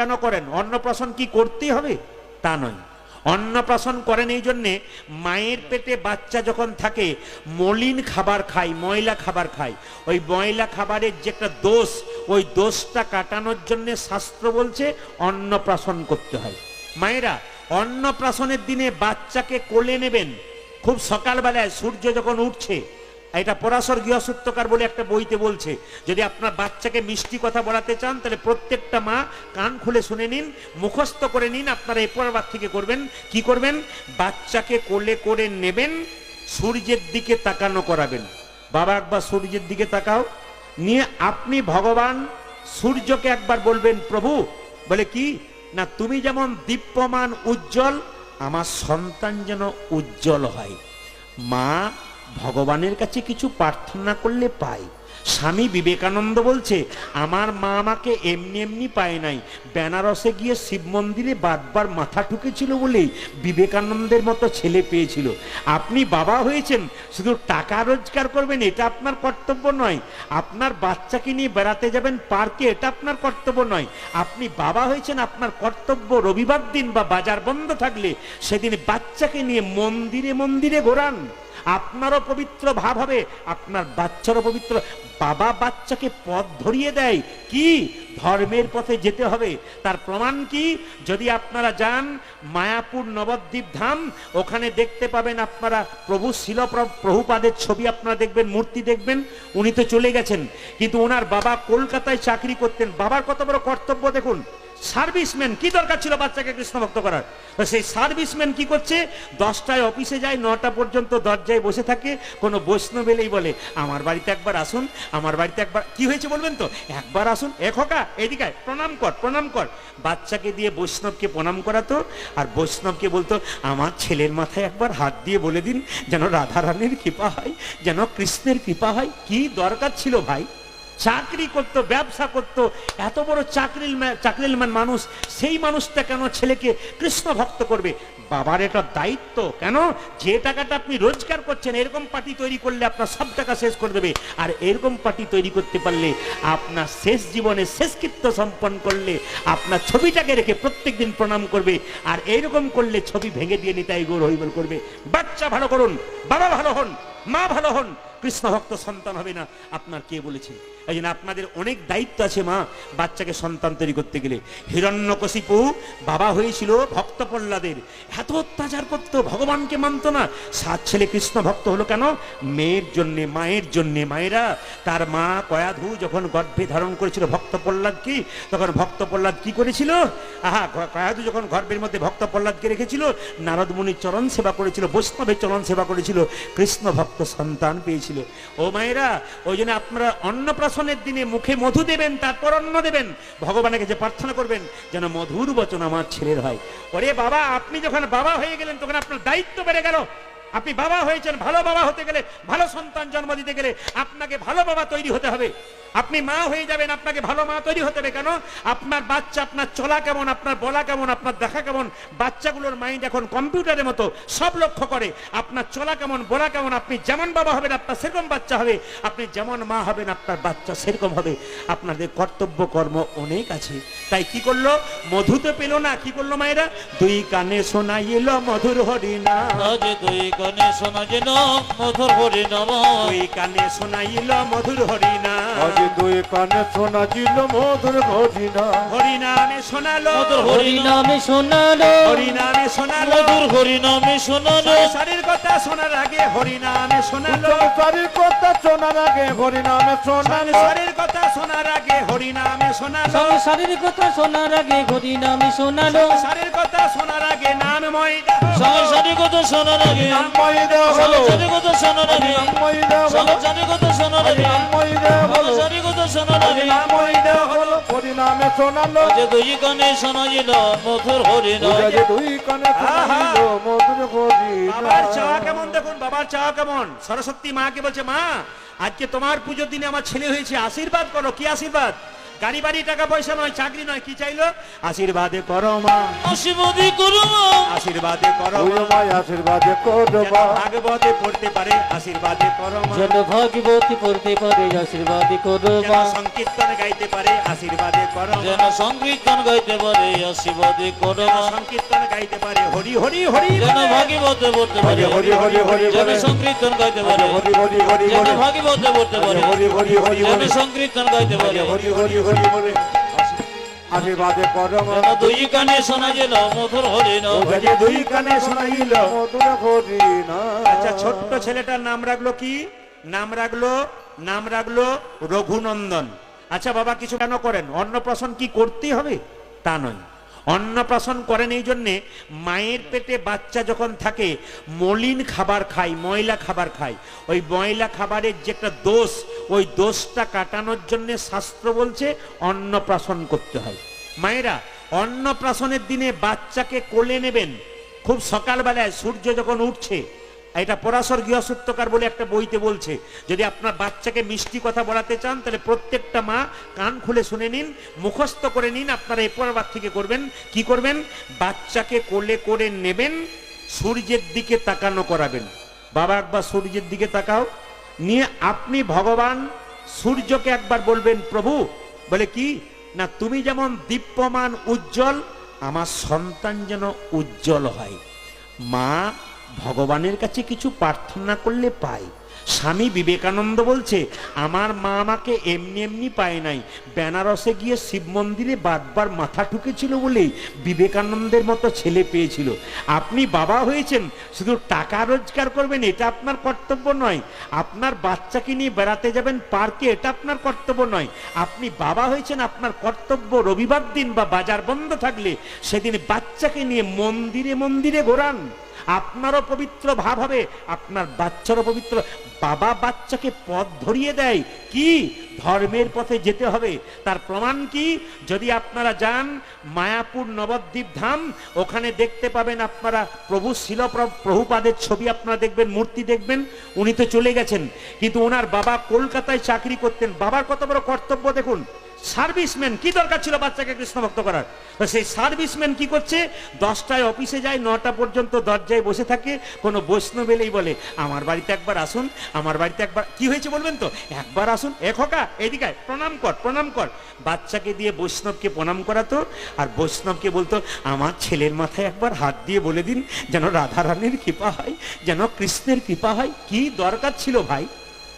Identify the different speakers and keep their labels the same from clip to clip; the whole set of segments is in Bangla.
Speaker 1: কেন করেন? অন্নপ্রাশন কি করতেই হবে? তা নয়। অন্নপ্রাশন করেন এই জন্যে মায়ের পেটে বাচ্চা যখন থাকে, মলিন খাবার খায়, ময়লা খাবার খায়। ওই ময়লা খাবারের যে একটা দোষ, ওই দোষটা কাটানোর জন্যে শাস্ত্র বলছে অন্নপ্রাশন করতে হয়। মায়েরা, অন্নপ্রাশনের দিনে বাচ্চাকে কোলে নেবেন। খুব সকালবেলায় সূর্য যখন উঠছে এটা পরাশর গৃহসূত্রকার বলে একটা বইতে বলছে। যদি আপনার বাচ্চাকে মিষ্টি কথা বলাতে চান, তাহলে প্রত্যেকটা মা কান খুলে শুনে নিন, মুখস্থ করে নিন, আপনারা এরপর থেকে করবেন। কি করবেন? বাচ্চাকে কোলে করে নেবেন, সূর্যের দিকে তাকানো করাবেন। বাবা, একবার সূর্যের দিকে তাকাও। নিয়ে আপনি ভগবান, সূর্যকে একবার বলবেন, প্রভু, বলে কি? না, তুমি যেমন দীপ্যমান উজ্জ্বল, আমার সন্তান যেন উজ্জ্বল হয়। মা ভগবানের কাছে কিছু প্রার্থনা করলে পায় স্বামী বিবেকানন্দ বলছে, আমার মা আমাকে এমনি এমনি পায় নাই। বেনারসে গিয়ে শিব মন্দিরে বারবার মাথা ঠুকেছিল বলেই বিবেকানন্দের মতো ছেলে পেয়েছিল। আপনি বাবা হয়েছেন, শুধু টাকা রোজগার করবেন, এটা আপনার কর্তব্য নয়। আপনার বাচ্চাকে নিয়ে বেড়াতে যাবেন পার্কে, এটা আপনার কর্তব্য নয়। আপনি বাবা হয়েছেন, আপনার কর্তব্য রবিবার দিন বা বাজার বন্ধ থাকলে সেদিন বাচ্চাকে নিয়ে মন্দিরে মন্দিরে ঘোরান। আপনারও পবিত্র ভাব হবে, আপনার বাচ্চারও পবিত্র, বাবা বাচ্চাকে পথ ধরিয়ে দেয়। কি? ধর্মের পথে যেতে হবে। তার প্রমাণ কি? যদি আপনারা যান মায়াপুর নবদ্বীপ ধাম, ওখানে দেখতে পাবেন আপনারা প্রভু শিল প্রভুপাদের ছবি আপনারা দেখবেন, মূর্তি দেখবেন, উনি তো চলে গেছেন। কিন্তু ওনার বাবা কলকাতায় চাকরি করতেন। বাবার কত বড় কর্তব্য দেখুন। সার্ভিসম্যান, কি দরকার ছিল বাচ্চাকে কৃষ্ণ ভক্ত করার? তো সেই সার্ভিসম্যান কি করছে? দশটায় অফিসে যায়, নটা পর্যন্ত দরজায় বসে থাকে, কোনো বৈষ্ণব এলেই বলে, আমার বাড়িতে একবার আসুন, আমার বাড়িতে একবার কি হয়েছে বলবেন তো? একবার আসুন, এ খোকা, এদিকে প্রণাম কর প্রণাম কর। বাচ্চাকে দিয়ে বৈষ্ণবকে প্রণাম করাতো, আর বৈষ্ণবকে বলতো, আমার ছেলের মাথায় একবার হাত দিয়ে বলে দিন, যেন রাধারানীর কৃপা হয়, যেন কৃষ্ণের কৃপা হয়। কি দরকার ছিল ভাই? চাকরি করতো, ব্যবসা করতো, এত বড় চাকরির চাকরির মানুষ, সেই মানুষটা কেন ছেলেকে কৃষ্ণ ভক্ত করবে? বাবার এটা দায়িত্ব, কেন? যে টাকাটা আপনি রোজগার করছেন, এরকম পার্টি তৈরি করলে আপনার সব টাকা শেষ করে দেবে। আর এরকম পার্টি তৈরি করতে পারলে আপনার শেষ জীবনে শেষকৃত্য সম্পন্ন করলে আপনার ছবিটাকে রেখে প্রত্যেকদিন প্রণাম করবে। আর এইরকম করলে ছবি ভেঙে দিয়ে নিতাই গৌর হইবল করবে। বাচ্চা ভালো করুন, বাবা ভালো হন। মা ভালো হন, কৃষ্ণ ভক্ত সন্তান হবে না। আপনার কে বলেছে? এই জন্য আপনাদের অনেক দায়িত্ব আছে মা, বাচ্চাকে সন্তান তৈরি করতে গেলে। হিরণ্যকশিপু বাবা হয়েছিল ভক্ত প্রহ্লাদের এত অত্যাচার করতো, ভগবানকে মানত না। সাত ছেলে কৃষ্ণ ভক্ত হলো কেন? মেয়ের জন্যে, মায়ের জন্যে মায়েরা। তার মা কয়াধু যখন গর্ভে ধারণ করেছিল ভক্ত প্রহ্লাদ কি তখন ভক্ত প্রহ্লাদ কি করেছিল? আহা কয়াধু যখন গর্ভের মধ্যে ভক্ত প্রহ্লাদকে রেখেছিল, নারদমণির চরণ সেবা করেছিল, বৈষ্ণবের চরণ সেবা করেছিল, কৃষ্ণ ভক্ত সন্তান পেয়েছিল। ও মায়েরা, ওই জন্য আপনারা অন্নপ্রাশনের দিনে মুখে মধু দেবেন, তারপর অন্ন দেবেন। ভগবানের কাছে প্রার্থনা করবেন যেন মধুর বচন আমার ছেলের হয়। ওরে বাবা, আপনি যখন বাবা হয়ে গেলেন, তখন আপনার দায়িত্ব বেড়ে গেল। আপনি বাবা হয়েছেন, ভালো বাবা হতে গেলে, ভালো সন্তান জন্ম দিতে গেলে আপনাকে ভালো বাবা তৈরি হতে হবে। আপনি মা হয়ে যাবেন, আপনাকে ভালো মা তৈরি হতে হবে। কেন? আপনার বাচ্চা, আপনার চলা কেমন, আপনার বলা কেমন, আপনার দেখা কেমন? বাচ্চাগুলোর মাইন্ড এখন কম্পিউটারের মতো, সব লক্ষ্য করে। আপনার চলা কেমন, বলা কেমন, আপনি যেমন বাবা হবেন, আপনার সেরকম বাচ্চা হবে। আপনি যেমন মা হবেন, আপনার বাচ্চা সেরকম হবে। আপনাদের কর্তব্য, কর্ম অনেক আছে। তাই কি করল? মধু তো পেল না। কি করল মায়েরা? দুই কানে শোনাইল মধুর
Speaker 2: আজ দুই কানে শোনা যেন মধুর হরি নম
Speaker 1: দুই কানে শোনাইল মধুর হরিনা
Speaker 3: আজ দুই কানে শোনা ছিল মধুর ভজিনা
Speaker 1: হরিনামে শোনালো।
Speaker 2: মধুর হরি নামে শোনালো।
Speaker 1: হরিনামে শোনালো।
Speaker 2: মধুর হরি নামে শোনালো।
Speaker 1: সংসারের কথা শোনার আগে হরিনামে শোনালো।
Speaker 3: শরীর কথা শোনার আগে হরিনামে শোনালো।
Speaker 1: সংসারের কথা শোনার আগে শোনালো।
Speaker 2: সংসারের কথা শোনার আগে হরি নামে শোনালো।
Speaker 1: সংসারের কথা শোনার আগে নাম ময়দা
Speaker 2: সংসারের কথা শোনার আগে
Speaker 3: নামময়ী দেওয়া হলো।
Speaker 2: সংসারের কথা শোনার আগে
Speaker 3: নামময়ী দেওয়া হলো।
Speaker 2: সংসারের কথা শোনার আগে
Speaker 3: নামময়ী দেওয়া হলো।
Speaker 2: সংসারের কথা শোনার আগে
Speaker 3: নামময়ী দেওয়া হলো। হরিনামে শোনালো।
Speaker 2: আজ দুই কানে মধুর হরি নাম
Speaker 3: দুই কানে শোনাইল মধুর
Speaker 1: বাবার চাওয়া
Speaker 3: ভজিনা
Speaker 1: কেমন দেখুন বাবার চাওয়া কেমন? সরস্বতী মাকে বলছে মা আজকে তোমার পুজোর দিনে আমার ছেলে হয়েছে আশীর্বাদ করো কি আশীর্বাদ? গাড়ি বাড়ি টাকা পয়সা নয় চাকরি নয় কি চাইলো? আশীর্বাদে করো মা।
Speaker 2: আশীর্বাদী করো মা।
Speaker 1: আশীর্বাদে করো মা।
Speaker 3: আশীর্বাদে করো মা।
Speaker 1: ভাগবতে পড়তে পারে আশীর্বাদে করো মা।
Speaker 4: যেন ভাগবতী পড়তে পারে আশীর্বাদ করো মা।
Speaker 1: সংকীর্তন গাইতে পারে আশীর্বাদে করো মা।
Speaker 2: যেন সংকীর্তন গাইতে পারে আশীর্বাদী করো মা।
Speaker 1: সংকীর্তন গাইতে পারে হরি হরি হরি।
Speaker 2: যেন। ভাগবতে পড়তে পারে
Speaker 3: হরি হরি হরি
Speaker 2: যেন
Speaker 3: বলে
Speaker 2: সংকীর্তন গাইতে পারে
Speaker 3: হরি হরি হরি
Speaker 2: যেন ভাগবতে পড়তে পারে
Speaker 3: হরি হরি হরি
Speaker 2: যেন সংকীর্তন গাইতে পারে।
Speaker 3: হরি হরি। হরি বলে আশীর্বাদে করো মা
Speaker 2: যেন দুই কানে শোনা যেন মধুর হরি না
Speaker 1: দুই কানে শোনাইল
Speaker 3: মধুর হরি না
Speaker 1: আচ্ছা ছোট্ট ছেলেটার নাম রাখল কি? নাম রাখল নাম রাখল রঘুনন্দন। আচ্ছা বাবা কিছু কেন করেন? অন্নপ্রাশন কি করতেই হবে? তা নয়। অন্নপ্রাশন করেন এই জন্যে মায়ের পেটে বাচ্চা যখন থাকে মলিন খাবার খায় ময়লা খাবার খায়। ওই ময়লা খাবারের যে একটা দোষ ওই দোষটা কাটানোর জন্য শাস্ত্র বলছে অন্নপ্রাশন করতে হয়। মায়েরা, অন্নপ্রাশনের দিনে বাচ্চাকে কোলে নেবেন। খুব সকালবেলায় সূর্য যখন উঠছে, এটা পরাশর গৃহসূত্রকার বলে একটা বইতে বলছে, যদি আপনার বাচ্চাকে মিষ্টি কথা বলাতে চান, তাহলে প্রত্যেকটা মা কান খুলে শুনে নিন, মুখস্থ করে নিন, আপনারা এরপর বার থেকে করবেন? কি করবেন? বাচ্চাকে কোলে করে নেবেন, সূর্যের দিকে তাকানো করাবেন। বাবা একবার সূর্যের দিকে তাকাও। নিয়ে আপনি ভগবান সূর্যকে একবার বলবেন, প্রভু, বলে কি? না, তুমি যেমন দীপ্যমান উজ্জ্বল, আমার সন্তান যেন উজ্জ্বল হয়। মা ভগবানের কাছে কিছু প্রার্থনা করলে পায়। স্বামী বিবেকানন্দ বলছে, আমার মা আমাকে এমনি এমনি পায় নাই। বেনারসে গিয়ে শিব মন্দিরে বারবার মাথা ঠুকেছিল বলেই বিবেকানন্দের মতো ছেলে পেয়েছিল। আপনি বাবা হয়েছেন, শুধু টাকা রোজগার করবেন, এটা আপনার কর্তব্য নয়। আপনার বাচ্চাকে নিয়ে বেড়াতে যাবেন পার্কে, এটা আপনার কর্তব্য নয়। আপনি বাবা হয়েছেন, আপনার কর্তব্য রবিবার দিন বা বাজার বন্ধ থাকলে সেদিন বাচ্চাকে নিয়ে মন্দিরে মন্দিরে ঘোরান। আপনারও পবিত্র ভাব হবে, আপনার বাচ্চারও পবিত্র। বাবা বাচ্চাকে পথ ধরিয়ে দেয়। কি? ধর্মের পথে যেতে হবে। তার প্রমাণ কি? যদি আপনারা যান মায়াপুর নবদ্বীপ ধাম, ওখানে দেখতে পাবেন আপনারা প্রভু শিল প্রভুপাদের ছবি আপনারা দেখবেন, মূর্তি দেখবেন। উনি তো চলে গেছেন। কিন্তু ওনার বাবা কলকাতায় চাকরি করতেন। বাবার কত বড় কর্তব্য দেখুন। সার্ভিসম্যান কি দরকার ছিল বাচ্চাকে কৃষ্ণ ভক্ত করার? তো সেই সার্ভিসম্যান কি করছে? দশটায় অফিসে যায় নটা পর্যন্ত দরজায় বসে থাকে কোনো বৈষ্ণব এলেই বলে আমার বাড়িতে একবার আসুন আমার বাড়িতে একবার কি হয়েছে বলবেন তো? একবার আসুন এ খোকা এদিকে আয়, প্রণাম কর প্রণাম কর। বাচ্চাকে দিয়ে বৈষ্ণবকে প্রণাম করাতো আর বৈষ্ণবকে বলতো আমার ছেলের মাথায় একবার হাত দিয়ে বলে দিন যেন রাধারানীর কৃপা হয় যেন কৃষ্ণের কৃপা হয়। কি দরকার ছিল ভাই?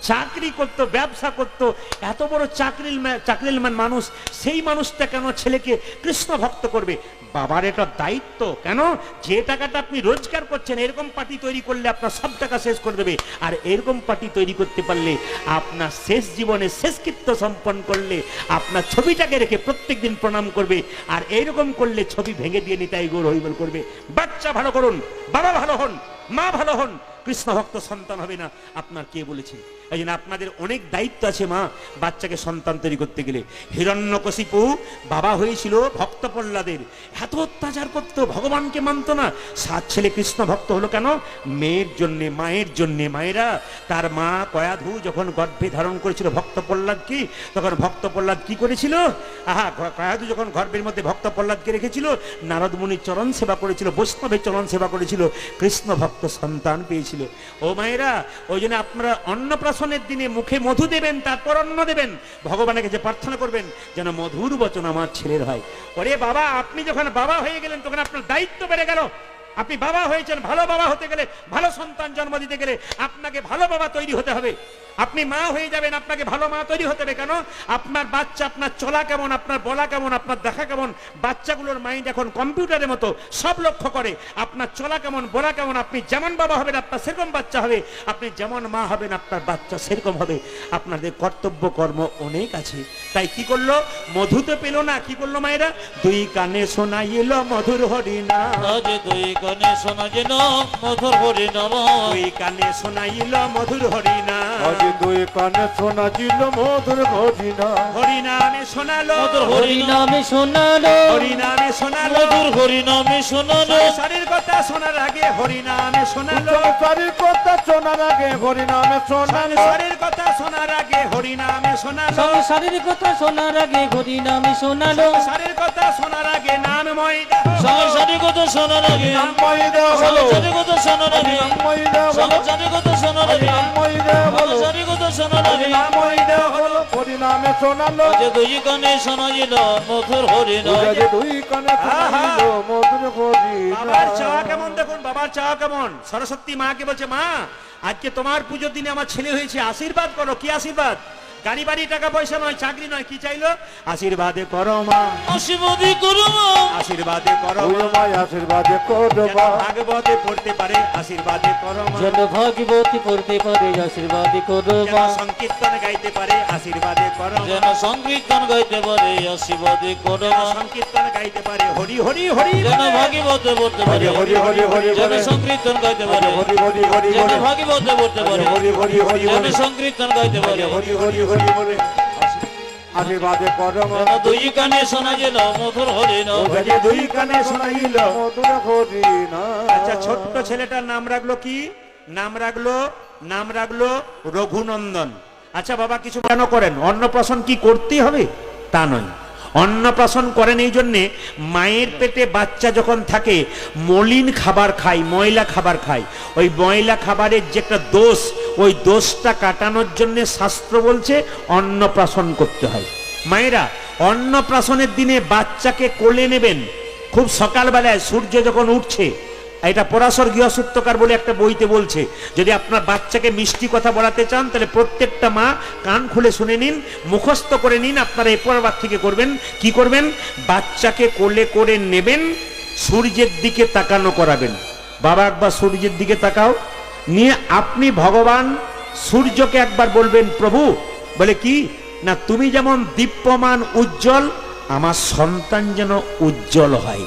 Speaker 1: চাকরি করতো, ব্যবসা করতো, এত বড় চাকরির চাকরির মান মানুষ, সেই মানুষটা কেন ছেলেকে কৃষ্ণ ভক্ত করবে? বাবার এটা দায়িত্ব, কেন? যে টাকাটা আপনি রোজগার করছেন, এরকম পার্টি তৈরি করলে আপনার সব টাকা শেষ করে দেবে। আর এরকম পার্টি তৈরি করতে পারলে আপনার শেষ জীবনে শেষকৃত্য সম্পন্ন করলে আপনার ছবিটাকে রেখে প্রত্যেকদিন প্রণাম করবে। আর এইরকম করলে ছবি ভেঙে দিয়ে নিতাই গৌর হইবল করবে। বাচ্চা ভালো করুন, বাবা ভালো হন, মা ভালো হন, কৃষ্ণ ভক্ত সন্তান হবে না। আপনার কে বলেছে? এই জন্য আপনাদের অনেক দায়িত্ব আছে, মা, বাচ্চাকে সন্তান তৈরি করতে গেলে। হিরণ্যকশিপু বাবা হয়েছিল ভক্ত প্রহ্লাদের এত অত্যাচার করত, ভগবানকে মানত না। সাত ছেলে কৃষ্ণ ভক্ত হলো কেন? মেয়ের জন্যে, মায়ের জন্যে, মায়েরা। তার মা কয়াধু যখন গর্ভে ধারণ করেছিল ভক্ত প্রহ্লাদ কি তখন ভক্ত প্রহ্লাদ কি করেছিল? আহা কয়াধু যখন গর্ভের মধ্যে ভক্ত প্রহ্লাদকে রেখেছিল, নারদ মুনির চরণ সেবা করেছিল বৈষ্ণবের চরণ সেবা করেছিল, কৃষ্ণ ভক্ত সন্তান পেয়েছিল। ও মায়েরা, ওই জন্য আপনারা অন্নপ্রাশনের দিনে মুখে মধু দেবেন, তারপর অন্ন দেবেন। ভগবানের কাছে প্রার্থনা করবেন, যেন মধুর বচন আমার ছেলের হয়। ওরে বাবা, আপনি যখন বাবা হয়ে গেলেন, তখন আপনার দায়িত্ব বেড়ে গেল। আপনি বাবা হয়েছেন, ভালো বাবা হতে গেলে, ভালো সন্তান জন্ম দিতে গেলে আপনাকে ভালো বাবা তৈরি হতে হবে। আপনি মা হয়ে যাবেন আপনাকে ভালো মা তৈরি হতে হবে কেন? আপনার বাচ্চা আপনার চলা কেমন আপনার বলা কেমন আপনার দেখা কেমন? বাচ্চাগুলোর মাইন্ড এখন কম্পিউটারের মতো সব লক্ষ্য করে। আপনার চলা কেমন বলা কেমন আপনি যেমন বাবা হবেন আপনার সেরকম বাচ্চা হবে। আপনি যেমন মা হবেন আপনার বাচ্চা সেরকম হবে। আপনাদের কর্তব্য কর্ম অনেক আছে। তাই কি করল? মধু তো পেল না কি করল মায়েরা? দুই কানে শোনাইল মধুর হরিনা
Speaker 2: আজ দুই কানে শোনা যেন মধুর হরি নাম
Speaker 1: দুই কানে শোনাইল মধুর হরিনা
Speaker 3: আজ দুই কানে শোনা ছিল মধুর হরি না
Speaker 1: হরিনামে শোনালো।
Speaker 2: মধুর
Speaker 4: হরি নামে শোনালো।
Speaker 1: হরিনামে শোনালো।
Speaker 2: মধুর হরিনামে শোনালো।
Speaker 1: সংসারের কথা শোনার আগে হরিনামে শোনালো।
Speaker 3: সংসারের কথা শোনার আগে হরিনামে শোনালো।
Speaker 1: সংসারের কথা শোনার আগে হরিনামে শোনালো।
Speaker 4: সংসারের কথা শোনার আগে হরি নামে শোনালো
Speaker 1: সংসারের কথা শোনার আগে নাম ময়দা
Speaker 2: সংসারের কথা শোনার আগে
Speaker 3: নামময়ী দেওয়া হলো
Speaker 2: সংসারের কথা শোনার আগে
Speaker 3: নামময়ী দেওয়া হলো
Speaker 2: সংসারের কথা শোনার মা
Speaker 3: কে দেওয়া হলো।
Speaker 2: সংসারের কথা শোনার আগে
Speaker 3: নামময়ী দেওয়া হলো। হরিনামে শোনালো।
Speaker 2: যে দুই কানে শোনা মধুর হরিনাম
Speaker 3: পূজা যে দুই কানে শোনাইল মধুর
Speaker 1: বাবার চাওয়া কেমন দেখুন বাবার চাওয়া কেমন? সরস্বতী মাকে বলছে মা আজকে তোমার পুজোর দিনে আমার ছেলে হয়েছে আশীর্বাদ করো। কি আশীর্বাদ? গাড়ি বাড়ি টাকা পয়সা নয় চাকরি নয় কি চাইলো আশীর্বাদে করো মা
Speaker 2: আশীর্বাদী করো
Speaker 1: আশীর্বাদে করো
Speaker 3: ওই
Speaker 1: মা
Speaker 3: আশীর্বাদে
Speaker 1: যেন
Speaker 3: করবা
Speaker 1: ভাগবতে পড়তে পারে আশীর্বাদে করো মা
Speaker 4: যেন ভাগবতী পড়তে পারে আশীর্বাদ করো
Speaker 1: যেন
Speaker 4: মা
Speaker 1: সংকীর্তন গাইতে পারে আশীর্বাদে করো মা
Speaker 2: যেন সংকীর্তন গাইতে পারে আশীর্বাদী করো
Speaker 1: যেন সংকীর্তন গাইতে পারে হরি হরি হরি
Speaker 2: যেন। ভাগবতে পড়তে পারে
Speaker 3: হরি হরি হরি
Speaker 2: যেন সংকীর্তন গাইতে পারে
Speaker 3: হরি হরি হরি
Speaker 2: যেন ভাগবতে পড়তে পারে
Speaker 3: হরি হরি হরি
Speaker 2: যেন সংকীর্তন গাইতে পারে
Speaker 3: হরি হরি আশীর্বাদে
Speaker 2: পরম দুই কানে শোনা মধুর
Speaker 1: দুই কানে শোনাইল
Speaker 3: মধুর হরিনাম
Speaker 1: আচ্ছা ছোট্ট ছেলেটার নাম রাখল কি? নাম রাখল নাম রাখল রঘুনন্দন। আচ্ছা বাবা কিছু কেন করেন? অন্নপ্রাশন কি করতেই হবে? তা নয়। অন্নপ্রাশন করেন এই জন্যে, মায়ের পেটে বাচ্চা যখন থাকে, মলিন খাবার খায়, ময়লা খাবার খায়। ওই ময়লা খাবারের যে একটা দোষ, ওই দোষটা কাটানোর জন্যে শাস্ত্র বলছে, অন্নপ্রাশন করতে হয়। মায়েরা, অন্নপ্রাশনের দিনে বাচ্চাকে কোলে নেবেন। খুব সকালবেলায় সূর্য যখন উঠছে এটা পরাশর গৃহসূত্রকার বলে একটা বইতে বলছে। যদি আপনার বাচ্চাকে মিষ্টি কথা বলাতে চান, তাহলে প্রত্যেকটা মা কান খুলে শুনে নিন, মুখস্থ করে নিন, আপনারা এরপর থেকে করবেন। কি করবেন? বাচ্চাকে কোলে করে নেবেন, সূর্যের দিকে তাকানো করাবেন। বাবা একবার সূর্যের দিকে তাকাও, নিয়ে আপনি ভগবান সূর্যকে একবার বলবেন, প্রভু, বলে কি? না, তুমি যেমন দীপ্যমান উজ্জ্বল, আমার সন্তান যেন উজ্জ্বল হয়।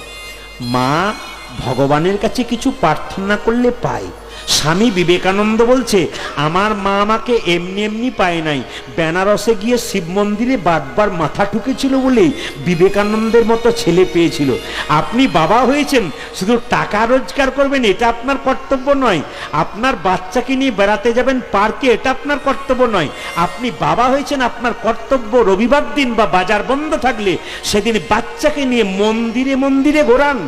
Speaker 1: মা ভগবানের কাছে কিছু প্রার্থনা করলে পায় স্বামী বিবেকানন্দ বলছে, আমার মা আমাকে এমনি এমনি পায় নাই। বেনারসে গিয়ে শিব মন্দিরে বারবার মাথা ঠুকেছিল বলেই বিবেকানন্দের মতো ছেলে পেয়েছিল। আপনি বাবা হয়েছেন, শুধু টাকা রোজগার করবেন, এটা আপনার কর্তব্য নয়। আপনার বাচ্চাকে নিয়ে বেড়াতে যাবেন, পার্কে, এটা আপনার কর্তব্য নয়। আপনি বাবা হয়েছেন, আপনার কর্তব্য রবিবার দিন বা বাজার বন্ধ থাকলে সেদিন বাচ্চাকে নিয়ে মন্দিরে মন্দিরে ঘোরান।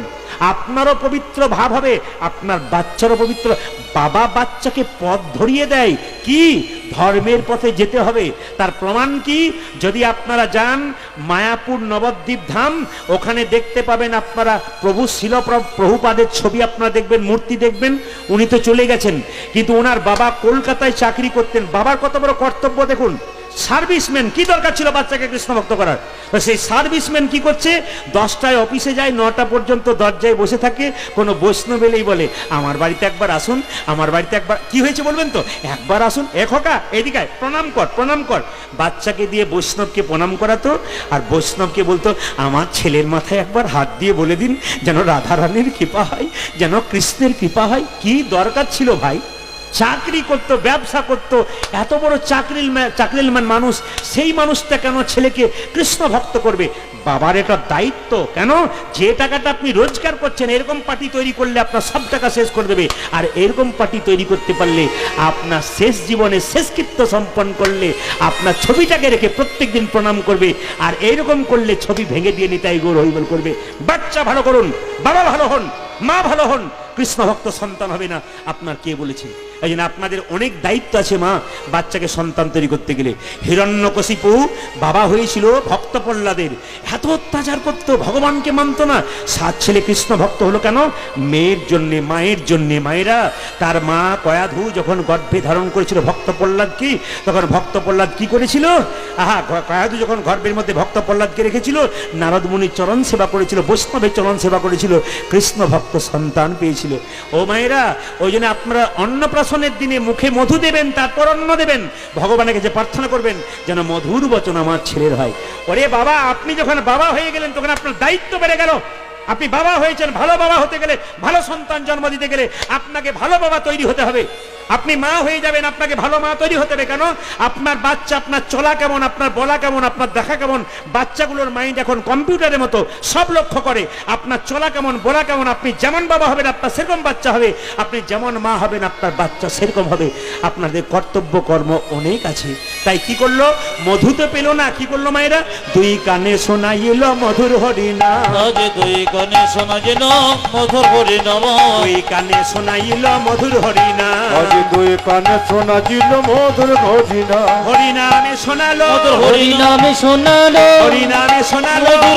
Speaker 1: আপনারও পবিত্র ভাব হবে, আপনার বাচ্চারও পবিত্র বাবা বাচ্চাকে পথ ধরিয়ে দেয়। কি? ধর্মের পথে যেতে হবে। তার প্রমাণ কি? যদি আপনারা যান মায়াপুর নবদ্বীপ ধাম, ওখানে দেখতে পাবেন আপনারা প্রভু শিল প্রভুপাদের ছবি আপনারা দেখবেন, মূর্তি দেখবেন। উনি তো চলে গেছেন। কিন্তু ওনার বাবা কলকাতায় চাকরি করতেন। বাবার কত বড় কর্তব্য দেখুন। সার্ভিসম্যান কি দরকার ছিল বাচ্চাকে কৃষ্ণ ভক্ত করার সেই সার্ভিসম্যান কি করছে? দশটায় অফিসে যায় নটা পর্যন্ত দরজায় বসে থাকে কোনো বৈষ্ণব এলেই বলে আমার বাড়িতে একবার আসুন আমার বাড়িতে একবার কি হয়েছে বলবেন তো? একবার আসুন এক হকা এদিকে আয়, প্রণাম কর প্রণাম কর। বাচ্চাকে দিয়ে বৈষ্ণবকে প্রণাম করাতো আর বৈষ্ণবকে বলতো আমার ছেলের মাথায় একবার হাত দিয়ে বলে দিন যেন রাধারানীর কৃপা হয় যেন কৃষ্ণের কৃপা হয়। কি দরকার ছিল ভাই? চাকরি করত, ব্যবসা করত, এত বড় চাকরির চাকরির মানুষ, সেই মানুষটা কেন ছেলেকে কৃষ্ণ ভক্ত করবে? বাবার এটা দায়িত্ব, কেন? যে টাকাটা আপনি রোজগার করছেন, এরকম পার্টি তৈরি করলে আপনার সব টাকা শেষ করে দেবে। আর এরকম পার্টি তৈরি করতে পারলে আপনার শেষ জীবনে শেষকৃত্য সম্পন্ন করলে আপনার ছবিটাকে রেখে প্রত্যেক দিন প্রণাম করবে। আর এইরকম করলে ছবি ভেঙে দিয়ে নিতাই গৌর হইবল করবে। বাচ্চা ভালো করুন, বাবা ভালো হন, মা ভালো হন কৃষ্ণ ভক্ত সন্তান হবে না। আপনার কে বলেছে? এই জন্য আপনাদের অনেক দায়িত্ব আছে, মা, বাচ্চাকে সন্তান তৈরি করতে গেলে। হিরণ্যকশিপু বাবা হয়েছিল ভক্ত প্রহ্লাদের এত অত্যাচার করতো, ভগবানকে মানতো না। সাত ছেলে কৃষ্ণ ভক্ত হলো কেন? মেয়ের জন্যে, মায়ের জন্যে, মায়েরা। তার মা কয়াধু যখন গর্ভে ধারণ করেছিল ভক্ত প্রহ্লাদ কি তখন ভক্ত প্রহ্লাদ কি করেছিল? আহা কয়াধু যখন গর্ভের মধ্যে ভক্ত প্রহ্লাদকে রেখেছিল নারদ মুনির চরণ সেবা করেছিল, বৈষ্ণবের চরণ সেবা করেছিল, কৃষ্ণ ভক্ত সন্তান পেয়েছিল। ও মায়েরা, ওই জন্য আপনারা অন্নপ্রাশনের দিনে মুখে মধু দেবেন, তারপর অন্ন দেবেন। ভগবানের কাছে প্রার্থনা করবেন, যেন মধুর বচন আমার ছেলের হয়। ওরে বাবা, আপনি যখন বাবা হয়ে গেলেন, তখন আপনার দায়িত্ব বেড়ে গেল। আপনি বাবা হয়েছেন, ভালো বাবা হতে গেলে, ভালো সন্তান জন্ম দিতে গেলে আপনাকে ভালো বাবা তৈরি হতে হবে। আপনি মা হয়ে যাবেন আপনাকে ভালো মা তৈরি হতে হবে। কেন? আপনার বাচ্চা আপনার চলা কেমন আপনার বলা কেমন আপনার দেখা কেমন বাচ্চাগুলোর মাইন্ড এখন কম্পিউটারের মতো সব লক্ষ্য করে। আপনার চলা কেমন বলা কেমন আপনি যেমন বাবা হবেন আপনার সেরকম বাচ্চা হবে। আপনি যেমন মা হবেন আপনার বাচ্চা সেরকম হবে। আপনাদের কর্তব্য কর্ম অনেক আছে। তাই কি করল? মধু তো পেল না। কি করল মায়েরা? দুই কানে শোনা শোনাইল মধুর হরিনা
Speaker 2: আজ দুই কানে শোনা যেন মধুর হরিনাম।
Speaker 1: দুই কানে শোনা শোনাইল মধুর হরিনা
Speaker 3: আজ দুই কানে শোনা ছিল মধুর
Speaker 1: শোনালো।
Speaker 4: হরি নামে শোনালো।
Speaker 1: শোনালো।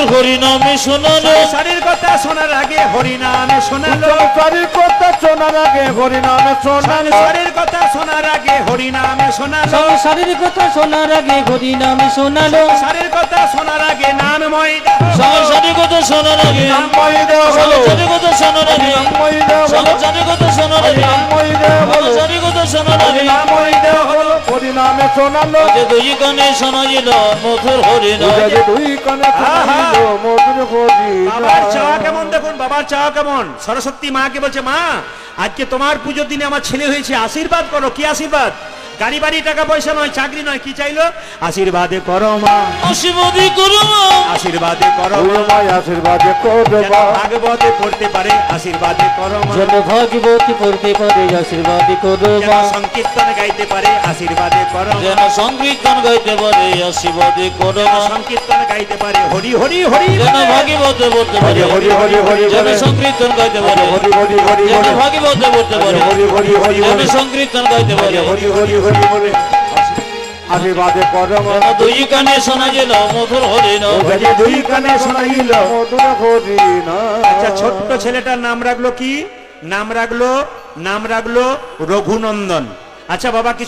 Speaker 2: শোনালো।
Speaker 1: সংসারের কথা শোনার আগে হরিনামে শোনালো।
Speaker 3: সংসারের কথা শোনার আগে হরিনামে শোনালো।
Speaker 1: সংসারের কথা শোনার আগে হরিনামে শোনালো।
Speaker 4: সংসারের কথা শোনার আগে হরি নামে শোনালো।
Speaker 1: সংসারের কথা শোনার আগে নামময়
Speaker 2: সংসারের কথা শোনার আগে
Speaker 3: হলো।
Speaker 2: কথা শোনার আগে
Speaker 3: হলো।
Speaker 2: কথা শোনার আগে
Speaker 3: নামময় দেওয়া হলো শোনালো
Speaker 2: দুই কানে মধুর
Speaker 3: দুই কানে
Speaker 1: বাবার কেমন দেখুন বাবার চা কেমন? সরস্বতী মাকে বলছে মা আজকে তোমার পুজোর দিনে আমার ছেলে হয়েছে আশীর্বাদ করো কি আশীর্বাদ? গাড়ি বাড়ি টাকা পয়সা নয় চাকরি নয় কি চাইলো আশীর্বাদে করো মা
Speaker 2: আশীর্বাদী করো
Speaker 1: আশীর্বাদে করো মা
Speaker 3: আশীর্বাদে করবে
Speaker 1: যেন ভাগবতে পড়তে পারে আশীর্বাদে করো মা
Speaker 4: যেন ভাগবতী পড়তে পারে আশীর্বাদ করো মা
Speaker 1: সংকীর্তন গাইতে পারে আশীর্বাদে করো মা।
Speaker 2: যেন সংকীর্তন গাইতে পারে আশীর্বাদী করো
Speaker 1: যেন সংকীর্তন গাইতে পারে হরি হরি হরি
Speaker 2: যেন। ভাগবতে পড়তে পারে
Speaker 3: হরি হরি হরি
Speaker 2: যেন। সংকীর্তন গাইতে পারে
Speaker 3: হরি হরি হরি
Speaker 2: যেন ভাগবতে পড়তে পারে
Speaker 3: হরি হরি হরি
Speaker 2: যেন
Speaker 3: বলে
Speaker 2: সংকীর্তন গাইতে পারে
Speaker 3: হরি হরি হরি বলে আশীর্বাদে করো
Speaker 2: যেন দুই কানে শোনা গেল মধুর
Speaker 1: বাজে দুই কানে শোনাইল
Speaker 3: মধুর ঘটিনা
Speaker 1: আচ্ছা ছোট্ট ছেলেটার নাম রাখল কি? নাম রাখল নাম রাখল রঘুনন্দন। আচ্ছা বাবা কিছু